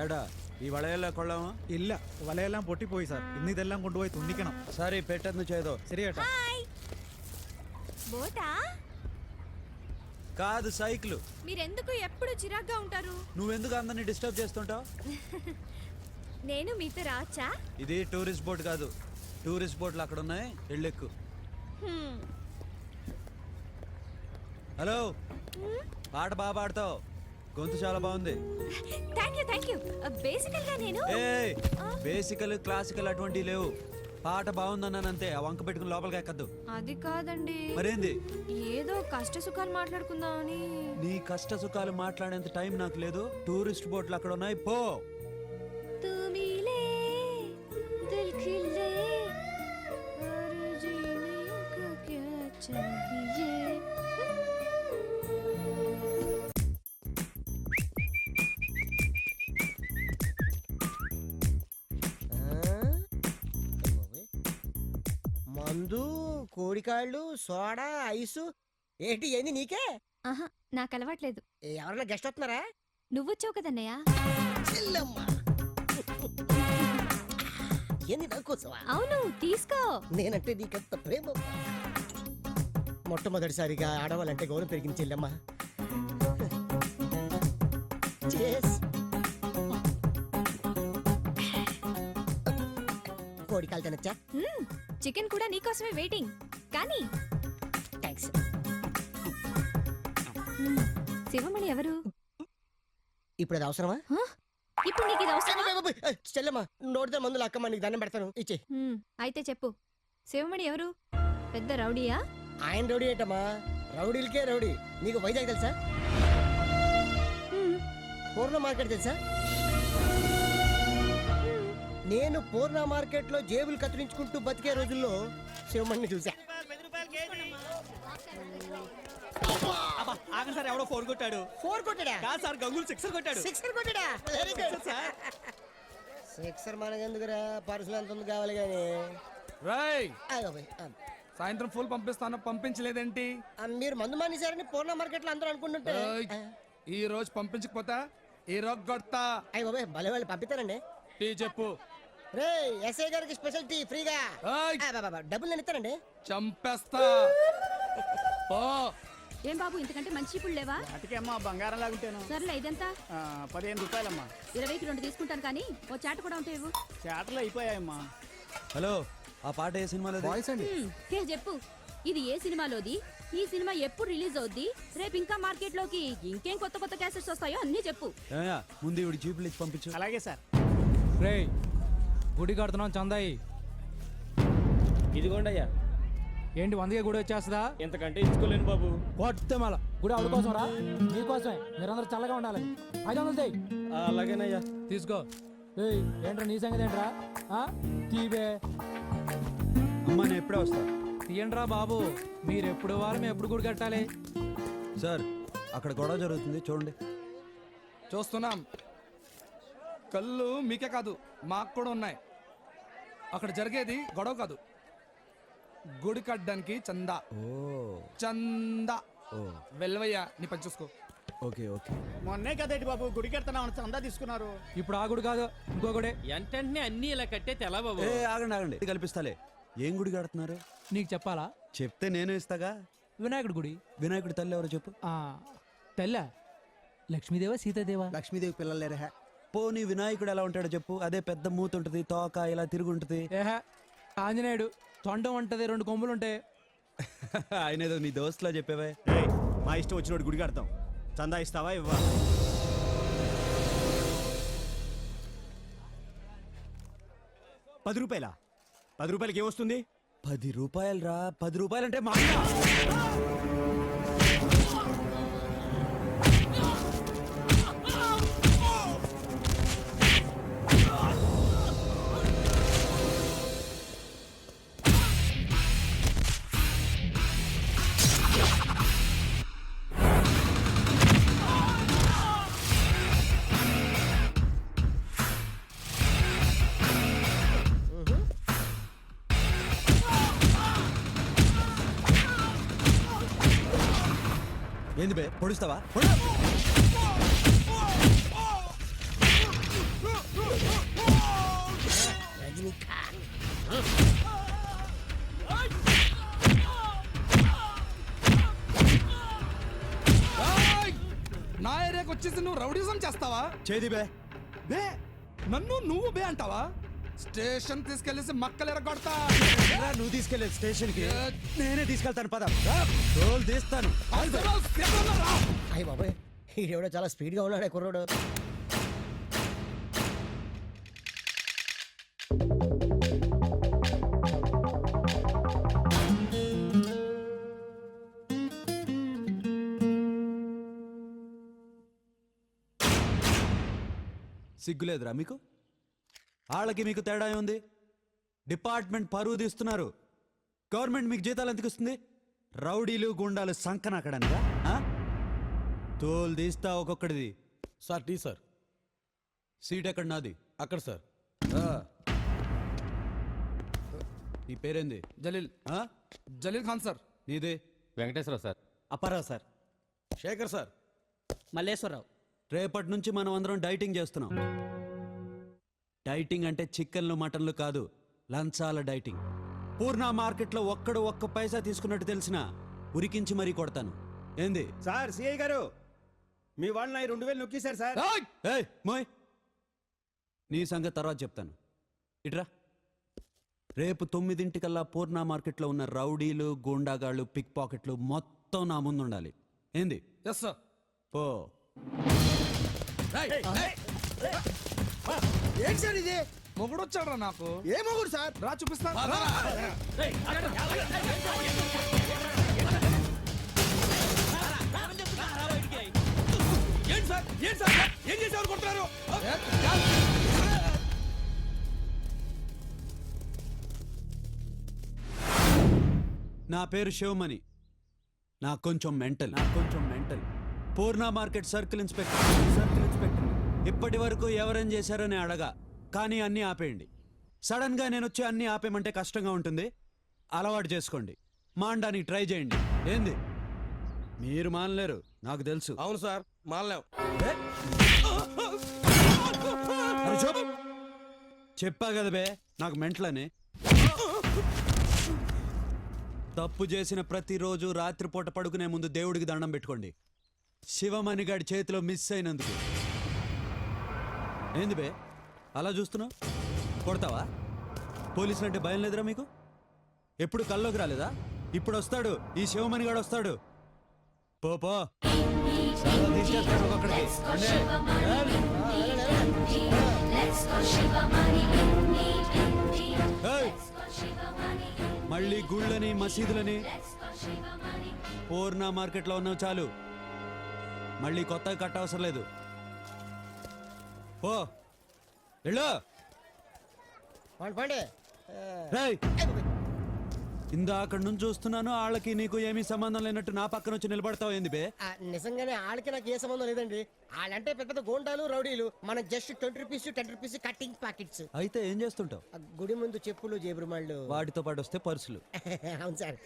ഏടാ ഈ വളയെല്ലാം കൊള്ളാമോ ഇല്ല വലയെല്ലാം പൊട്ടിപ്പോയി സാർ ഇന്ന് ഇതെല്ലാം കൊണ്ടുപോയി തുന്നിക്കണം സരി പെട്ടെന്ന് ചെയ്തോ ശരി ചേട്ടാ హాయ్ బోటా కాదు సైకిల్ మీరెందుకు ఎప్పుడు చిరాగ్గా ఉంటారు నువ్వెందుకు అందరిని డిస్టర్బ్ చేస్తుంటావు నేను మీతో రావచ్చా ఇది టూరిస్ట్ బోట్ కాదు టూరిస్ట్ బోట్లు అక్కడ ఉన్నాయి వెళ్ళెక్కు హ్మ్. హలో పాట బాగా పాడతావు గొంతు చాలా బాగుంది thank you thank you basically నేను ఏ బేసికల్ క్లాసికల్ అటువంటివి లేవు పాట బాగుందన్నానంతే ఆ వంక పెట్టుకుని లోపలికి ఎక్కద్దు అది కాదండి మరేంది ఏదో కష్ట సుఖాలు మాట్లాడుకుందామని నీ కష్ట సుఖాలు మాట్లాడేంత టైం నాకు లేదు టూరిస్ట్ బోట్లు అక్కడ ఉన్నాయి పో तू मिले दिल खिले और जीने को क्या चाहिए మందు కోడికాళ్ళు సోడా ఐసు ఏంటి ఏంది నీకే? ఆహా నాకు అలవాట్లేదు ఏ, ఎవరన్నా గెస్ట్ వస్తున్నారా? నువ్వు వచ్చావు కదన్నయ్య? చెల్లమ్మ! ఏంది నా కోసమా? అవును తీసుకో. నేనంటే నీకంత ప్రేమ. మొట్టమొదటిసారిగా ఆడవాళ్ళంటే గౌరవం పెరిగింది చెల్లమ్మ. Cheers. తినచ్చా చికెన్ కూడా నీకోసమే వెయిటింగ్. కానీ. థ్యాంక్స్ శివమణి ఎవరు? ఇప్పుడు అది అవసరమా? ఇప్పుడు నీకు ఇది అవసరమా? చెల్లమ్మ నోటితో మందులు అక్కమ్మ నీకు దండం పెడతాను. ఇచ్చే అయితే చెప్పు. శివమణి ఎవరు? పెద్ద రౌడీయా? ఆయన రౌడీ ఏంటమ్మా? రౌడీలకే రౌడీ. నీకు వైజాగ్ తెలుసా? పూర్ణ మార్కెట్ తెలుసా? నేను పూర్ణ మార్కెట్లో జేబులు కత్తిరించుకుంటూ బతికే రోజుల్లో శివమణ్ణి చూసా ఆగండి సార్ ఎవడో ఫోన్ కొట్టాడు. ఫోర్ కొట్టాడా? కాదు సార్ గంగులు సిక్సర్ కొట్టాడు. సిక్సర్ కొట్టాడా? వెరీ గుడ్ సిక్సర్ మనకెందుకురా పర్సులు ఎంత ఉంది కావాలి కానీ. రాయ్! సాయంత్రం ఫుల్ పంపిస్తాను పంపించలేదేంటి? మీరు మందు మానేశారని పూర్ణ మార్కెట్లో అందరూ అనుకుంటుంటే. ఈ రోజు పంపించకపోతా ఈ రోజు కొడతా. అయ్యి బాబాయ్ భలే వాళ్ళు పంపిస్తారండి. టీ చెప్పు. రే ఎస్ఐ గారికి స్పెషల్ టీ ఫ్రీగా ఏయ్, ఆ, బాబా, డబ్బులు నేను ఇస్తానండి. చంపేస్తా. ఓ ఏం బాబు ఇంతకంటే మంచి ఇప్పుడు లేవా? అటుకే అమ్మా బంగారం లాగుంటాను. సర్లే ఇదంతా? ఆ, పదిహేను రూపాయలమ్మా. ఇరవైకి రెండు తీసుకుంటాను కానీ ఓ చాట కూడా ఉంటే ఇవ్వు? చేతలు అయిపోయాయమ్మా. హలో ఆ పాట ఏ సినిమాలో హ్మ్, ఏ చెప్పు. ఇది ఏ సినిమాలోది? ఈ సినిమా ఎప్పుడు రిలీజ్ అవుద్ది? రేపు ఇంకా మార్కెట్లోకి ఇంకేం కొత్త కొత్త క్యాసెట్స్ వస్తాయో అన్నీ చెప్పు. ముందు ఇవి చీపులు ఇచ్చి పంపించు. అలాగే సార్. రే గుడి కడుతున్నాం చందాయి. ఇదిగోండి అయ్యా. ఏంటి వందకే గుడి వచ్చేస్తుందా? ఇంతకంటే ఇచ్చుకోలేను బాబు. కొట్టే మళ్ళా గుడి ఆవిడ కోసం రా. నీకోసమే. మీరందరూ చల్లగా ఉండాలి. ఐదు వందలు తెయ్ ఆ, అలాగేనయ్యా. తీసుకో. ఏయ్ ఏంట్రా నీ సంగతి ఏంట్రా? ఆ? తీవే. అమ్మా నేను ఎప్పుడే వస్తా. తీయండిరా బాబు. మీరు ఎప్పుడు వారు మేము ఎప్పుడు గుడి కట్టాలి? సార్ అక్కడ గొడవ జరుగుతుంది. చూడండి. చూస్తున్నాం. కళ్ళు మీకే కాదు మాకు కూడా ఉన్నాయి. అక్కడ జరిగేది గొడవ కాదు. గుడి కట్టడానికి చందా. ఓ. చందా. ఓ. నీ పని చూసుకో. Okay okay. మొన్నే కదేటి బాబు గుడి కడతాను చందా తీసుకున్నారు. ఇప్పుడు ఆ గుడి కాదు ఇంకో గుడి. ఎంటంటే అన్ని ఇలా కట్టేది ఎలా బాబు. ఏ ఆగండి ఆగండి. ఇది కల్పిస్తాలే. ఏం గుడి కడుతున్నారు? నీకు చెప్పాలా? చెప్తే నేను ఇస్తాగా? వినాయకుడి గుడి. వినాయకుడి తల్లి ఎవరో చెప్పు. ఆ తెల్ల. లక్ష్మీదేవా సీతాదేవా? లక్ష్మీదేవి పిల్లలు లేరా. పోనీ వినాయకుడు ఎలా ఉంటాడో చెప్పు. అదే పెద్ద మూత ఉంటుంది తోక ఇలా తిరుగుంటుంది. ఏహే ఆంజనేయుడు తొండం ఉంటది రెండు కొమ్ములు ఉంటాయి. ఆయన ఏదో నీ దోస్తులా చెప్పేవే. ఏయ్, మా ఇష్టం వచ్చినోడు గుడి కడతాం. చందా ఇస్తావా ఇవ్వా? పది రూపాయల? పది రూపాయలకి ఏమొస్తుంది పది రూపాయలు రా. పది రూపాయలు అంటే మా ఏంది బే? పొడుస్తావా? నా నువ్వు రౌడిజం చేస్తావా? చేది బే. బే నన్ను నువ్వు బే అంటావా? స్టేషన్ తీసుకెళ్ళేసి మక్కలు ఎరగొడతా. రా, నువ్వు తీసుకెళ్ళే స్టేషన్కి నేనే తీసుకెళ్తాను పద. రోల్ తీస్తాను. రా. అయ్యి బాబాయ్ ఈడెవడో చాలా స్పీడ్గా ఉన్నాడే కుర్రోడు. సిగ్గులేదురా మీకు? వాళ్ళకి మీకు తేడా ఉంది డిపార్ట్మెంట్ పరువు తీస్తున్నారు. గవర్నమెంట్ మీకు జీతాలు ఎందుకు ఇస్తుంది? రౌడీలు గుండాలు సంకనాకడానికా ఆ? తోలు తీస్తా ఒక్కొక్కడిది. Sir tea sir. సీట్ ఎక్కడ నాది? అక్కడ సార్. నీ పేరేంది? జలీల్. ఆ? జలీల్ ఖాన్ సార్. నీదే? Venkateswara sir. Apparao sir. Shekhar sir. Malleswararao. రేపటి నుంచి మనం అందరం డైటింగ్ చేస్తున్నాం. డైటింగ్ అంటే చికెన్లు మటన్లు కాదు లంచాల డైటింగ్. పూర్ణ మార్కెట్లో ఒక్కడు ఒక్క పైసా తీసుకున్నట్టు తెలిసిన ఉరికించి మరీ కొడతాను. ఏంది? సార్ సిఐ గారు మీ వాళ్ళు రెండు వేలు నొక్కేశారు సార్. ఏయ్! ఏయ్ మోయ్! నీ సంగతి తర్వాత చెప్తాను. ఇట్రా. రేపు తొమ్మిదింటికల్లా పూర్ణ మార్కెట్లో ఉన్న రౌడీలు గూండాగాళ్ళు పిక్ పాకెట్లు మొత్తం నా ముందు ఉండాలి ఏంది? ఎస్ సార్ పో. ఏయ్, ఏయ్! ఏంటి సార్ ఇది? మొగుడు వచ్చాడురా నాకు. ఏ మొగుడు సార్? రా చూపిస్తా. రా. ఏంటి సార్? ఏంటి సార్? ఏం చేసేవారు కొడుతున్నారు నా పేరు శివమణి. నాకు కొంచెం మెంటల్. నాకు కొంచెం mental. Purna market circle inspector. Circle inspector. ఇప్పటి వరకు ఎవరేం చేశారని అడగా కానీ అన్నీ ఆపేయండి. సడన్గా నేను వచ్చి అన్నీ ఆపేయమంటే కష్టంగా ఉంటుంది. అలవాటు చేసుకోండి. మాండానికి ట్రై చేయండి. ఏంది? మీరు మానలేరు నాకు తెలుసు. అవును సార్ చూప్. చెప్పా. కదా బే నాకు మెంటలని. తప్పు చేసిన ప్రతిరోజు రాత్రిపూట పడుకునే ముందు దేవుడికి దండం పెట్టుకోండి. శివమణి గాడి చేతిలో మిస్ అయినందుకు. ఏంది బే? అలా చూస్తున్నావు? కొడతావా? పోలీసులు అంటే భయం లేదురా మీకు? ఎప్పుడు కల్లోకి రాలేదా? ఇప్పుడు వస్తాడు. ఈ శివమణి గాడు వస్తాడు. పో పో. సరదా తీసుకెళ్తాడు ఒక్కొక్కడికి! మళ్ళీ గుళ్ళని మసీదులని. పూర్ణ మార్కెట్లో ఉన్నావు చాలు. మళ్ళీ కొత్తగా కట్ట అవసరం లేదు. పో. వెళ్ళు. పండి పండి. రేయ్. ఇందాక నుంచి చూస్తున్నాను వాళ్ళకి నీకు ఏమీ సంబంధం లేనట్టు నా పక్కన వచ్చి నిలబడతావు ఏంది బే? ఆ, నిజంగానే వాళ్ళకి నాకు ఏ సంబంధం లేదండి. వాళ్ళంటే పెద్ద పెద్ద గోండాలు రౌడీలు మన just twenty rupees ten rupees cutting packets అయితే ఏం చేస్తుంటావు? గుడి ముందు చెప్పులు జేబురుమాళ్ళు వాటితో పాటు వస్తే పర్సులు. అవును సార్.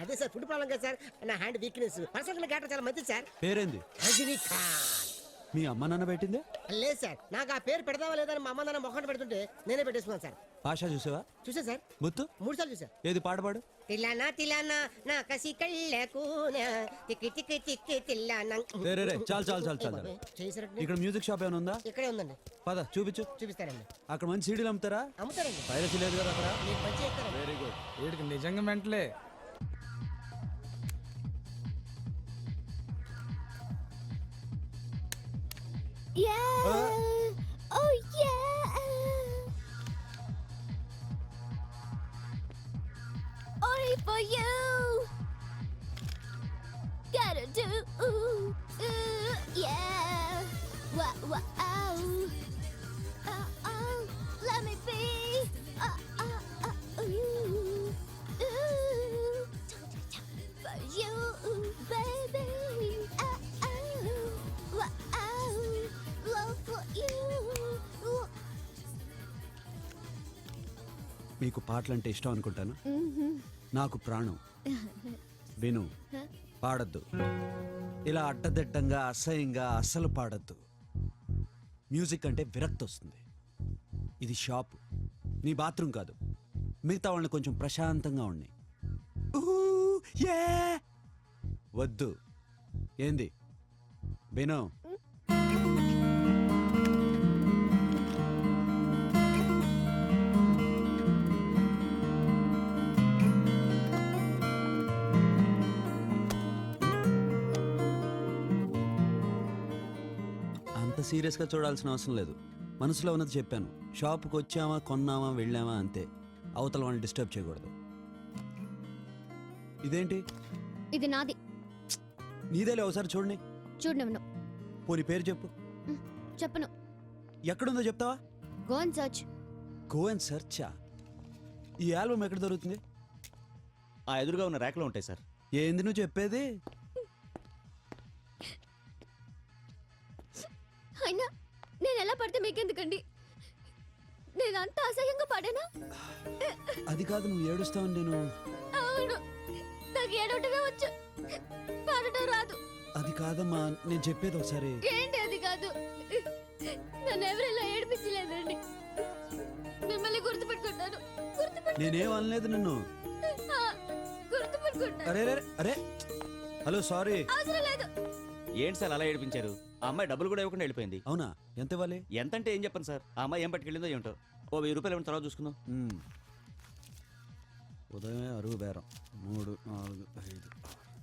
అదే సార్ ఫుడ్ ప్రాబ్లం కదా సార్. నా హ్యాండ్ వీక్నెస్. పర్సనల్ గేటర్ చాలా మంచిది సార్. పేరేంది? రజనీకాంత్. మీ అమ్మ నాన్న పెట్టిందే? లేదు సార్. నాకు ఆ పేరు పెడదావా లేదని మా అమ్మ నాన్న మొహం పెడుతుంటే నేనే పెట్టేసుకున్నాను సార్. భాష చూసావా? చూసా సార్. గుర్తు మూడు సార్లు చూసా. ఏది పాట పాడు? తిల్లానా తిల్లానా నా కసి కళ్ళకూనా తిక్కి తిక్కి తిక్కి తిల్లానా. రే రే రే చాలు చాలు చాలు చాలు. చేసారండి ఇక్కడ మ్యూజిక్ షాప్ ఏమైనా ఉందా? ఇక్కడే ఉందండి. పద చూపించు. చూపిస్తారండి. అక్కడ మంచి సీడీలు అమ్ముతారా? అమ్ముతారండి. పైరసీ లేదు కదా అక్కడ? మంచి వెరీ గుడ్ వీడికి నిజంగా మెంటలే. Yeah. Oh yeah. Only for you. Gotta do. Ooh, ooh, yeah. Wow, wow. మీకు పాటలంటే ఇష్టం అనుకుంటాను. నాకు ప్రాణం. విను. పాడద్దు. ఇలా అడ్డదిడ్డంగా అసహ్యంగా అస్సలు పాడద్దు. మ్యూజిక్ అంటే విరక్తి వస్తుంది. ఇది షాప్. నీ బాత్రూమ్ కాదు. మిగతా వాళ్ళని కొంచెం ప్రశాంతంగా ఉన్నాయి వద్దు. ఏంది? విను. సీరియస్గా చూడాల్సిన అవసరం లేదు. మనసులో ఉన్నది చెప్పాను. షాప్కి వచ్చామా కొన్నామా వెళ్ళామా అంతే. అవతల వాళ్ళని డిస్టర్బ్ చేయకూడదు. ఇదేంటి? ఇది నాది. నీదేలే ఒకసారి చూడండి. చూడనివ్వను పోనీ పేరు చెప్పు. చెప్పను. ఎక్కడుందో చెప్తావా? Go and search go and సర్చా ఈ ఆల్బమ్ ఎక్కడ దొరుకుతుంది? ఆ ఎదురుగా ఉన్న ర్యాక్లో ఉంటాయి సార్. ఏంది నువ్వు చెప్పేది? అంత అసహ్యంగా పడానా? అది కాదు నువ్వు ఏడుస్తావని నేను అవును. నాకు ఏడవటమే వచ్చు. పాడటం రాదు. అది కాదమ్మా నేను చెప్పేది ఒకసారి. ఏంటి అది కాదు? నన్ను ఎవరెలా ఏడిపించలేదండి. మిమ్మల్ని గుర్తుపెట్టుకుంటాను. గుర్తుపెట్టు నేనేం అనలేదు నిన్ను. ఆ, గుర్తుపెట్టుకుంటాను. అరే అరే అరే. Hello sorry. అవసరం లేదు. ఏంటి సార్ అలా ఏడిపించారు? ఆ అమ్మాయి డబ్బులు కూడా ఇవ్వకుండా వెళ్ళిపోయింది. అవునా? ఎంత ఇవ్వాలి? ఎంతంటే ఏం చెప్పను సార్? ఆ అమ్మాయి ఏం పట్టుకెళ్ళిందో ఏమిటో. ఓ వెయ్యి రూపాయలు ఏమైనా తర్వాత చూసుకుందాం. మ్మ్. ఉదయమే అరుగు బేరం. మూడు నాలుగు ఐదు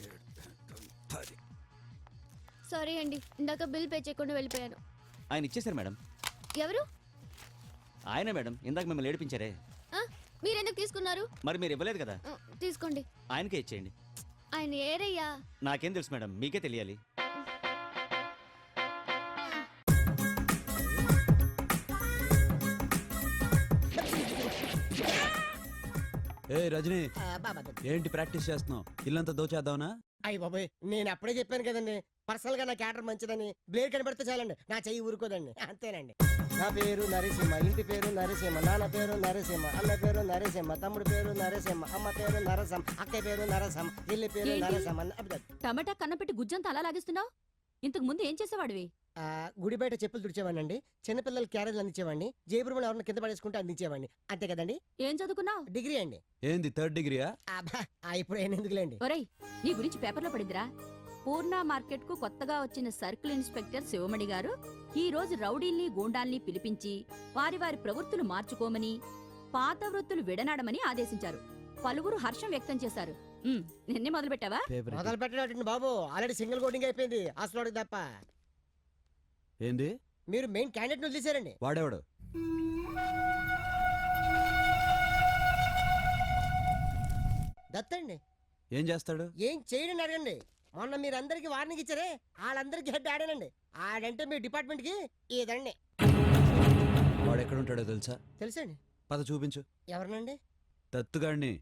ఏడు ఎనిమిది, పది. సారీ అండి ఇందాక బిల్ పే చేయకుండా వెళ్ళిపోయాను. ఆయన ఇచ్చేశారు మేడం. ఎవరు? ఆయనే మేడం ఇందాక మిమ్మల్ని ఏడిపించారే. ఆ, మీరెందుకు తీసుకున్నారు? మరి మీరు ఇవ్వలేదు కదా? తీసుకోండి. ఆయనకే ఇచ్చేయండి. ఆయన ఏరయ్యా? నాకేం తెలుసు మేడం మీకే తెలియాలి. ఏ రజనీ. ఏంటి ప్రాక్టీస్ చేస్తున్నావు? ఇల్లంతా దోచేద్దావునా? అయ్యి బాబాయ్ నేను అప్పుడే చెప్పాను కదండి పర్సనల్గా నా క్యాటర్ మంచిదని బ్లేడ్ కనబడితే చాలండి నా చెయ్యి ఊరుకోదండి అంతేనండి. నా పేరు నరసింహ ఇంటి పేరు నరసింహ నాన్న పేరు నరసింహ అన్న పేరు నరసింహ తమ్ముడు పేరు నరసింహ అమ్మ పేరు నరసం అక్క పేరు నరసం ఇల్లు పేరు? నరసం అబ్బే. టమాటా కన్నపెట్టి గుజ్జంతా అలా లాగిస్తున్నావు? ఇంతకు ముందు ఏం చేసేవాడివి? ఆ, గుడి బయట చెప్పులు తుడిచేవాడిని అండి చిన్నపిల్లల క్యారేజ్లు అందించేవాడిని. జేబురుమని ఎవరిని కింద పడేసుకుంటే అందించేవాడిని. అంతే కదండి? ఏం చదువుకున్నావు? డిగ్రీ అండి. ఏంది థర్డ్ డిగ్రీయా? అబ్బా, ఆ, ఇప్పుడు ఏం ఎందుకులేండి? ఒరేయ్ నీ గురించి పేపర్లో పడిందిరా. పూర్ణ మార్కెట్కు కొత్తగా వచ్చిన సర్కిల్ ఇన్స్పెక్టర్ శివమణి గారు ఈ రోజు రౌడీల్ని గూండాల్ని పిలిపించి వారి వారి ప్రవృత్తులు మార్చుకోమని పాత వృత్తులు విడనాడమని ఆదేశించారు. పలువురు హర్షం వ్యక్తం చేశారు. నిన్నే మొదలు పెట్టావా మొదలు పెట్టినట్టు బాబు. ఆల్రెడీ సింగిల్ కోటింగ్ అయిపోయింది. హాస్టల్ తప్ప. ఏంది? మీరు మెయిన్ క్యాండిడేట్ వదిలేశారండి. వాడేవాడు? దత్తండి. ఏం చేస్తాడు? ఏం చేయడని అడగండి. మొన్న మీరు అందరికి వార్నింగ్ ఇచ్చారే? వాళ్ళందరికీ హెడ్ ఆడానండి. ఆడంటే మీ డిపార్ట్మెంట్కి ఇదండి. వాడు ఎక్కడ ఉంటాడో తెలుసా? తెలుసండి. పద చూపించు. ఎవరినండి? దత్తుగాడిని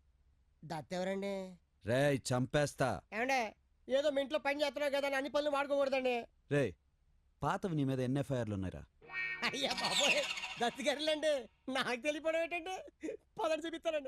దత్త ఎవరండి రేయ్ చంపేస్తా. ఏమండే? ఏదో మీ ఇంట్లో పని చేస్తున్నావు కదా అని అన్ని పనులు వాడుకోకూడదండి. రేయ్ పాతవి నీ మీద ఎన్ని ఎఫ్ఐఆర్లు ఉన్నాయిరా. అయ్యా బాబోయ్ దత్తు గారులండి. నాకు తెలియపోవడం ఏంటండి? పదని చూపిస్తానండి.